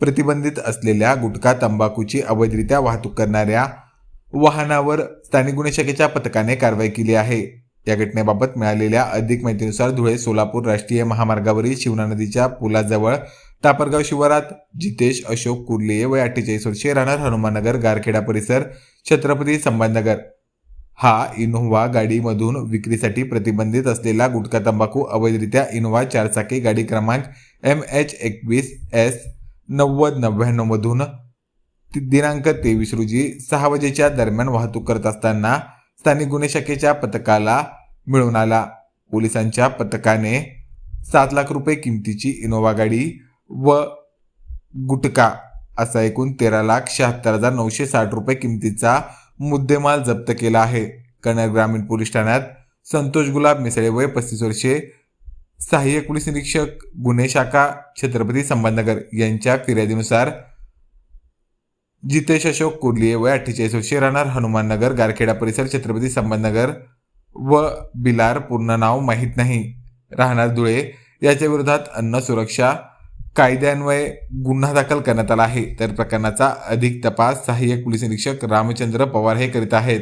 प्रतिबंधित असलेल्या गुटखा तंबाखूची अवैधरित्या वाहतूक करणाऱ्या वाहनावर स्थानिक गुन्हे शाखेच्या पथकाने कारवाई केली आहे. या घटनेबाबत मिळालेल्या अधिक माहितीनुसार धुळे सोलापूर राष्ट्रीय महामार्गावरील शिवना नदीच्या पुलाजवळ टापरगाव शिवारात जितेश अशोक कुर्लिये वय अठ्ठेचाळीस वर्षीय राहणार हनुमाननगर गारखेडा परिसर छत्रपती संभाजीनगर. हा इनोव्हा गाडीमधून विक्रीसाठी प्रतिबंधित असलेला गुटखा तंबाखू अवैधरित्या इनोव्हा चारचाकी गाडी क्रमांक एम एच एकवीस एस नव्वद नव्याण्णव मधून दिनांक तेवीस रोजी सहा वाजेच्या दरम्यान वाहतूक करत असताना स्थानिक गुन्हे शाखेच्या पथकाला मिळून आला. पोलिसांच्या पथकाने सात लाख रुपये किमतीची इनोव्हा गाडी व गुटका असा एकूण तेरा लाख शहात्तर हजार नऊशे साठ रुपये किमतीचा मुद्देमाल जप्त केला आहे. कन्नड ग्रामीण पोलीस ठाण्यात संतोष गुलाब मिसळे वय पस्तीस वर्षे सहाय्यक पोलीस निरीक्षक गुन्हे शाखा छत्रपती संभाजीनगर यांच्या फिर्यादीनुसार जितेश अशोक कुर्लिये वय अठ्ठेचाळीस वर्षे राहणार हनुमाननगर गारखेडा परिसर छत्रपती संभाजीनगर व बिलार पूर्ण नाव माहीत नाही. राहणार धुळे याच्या विरोधात अन्न सुरक्षा कायद्यान्वये गुन्हा दाखल करण्यात आला आहे. तर प्रकरणाचा अधिक तपास सहाय्यक पोलीस निरीक्षक रामचंद्र पवार हे करीत आहेत.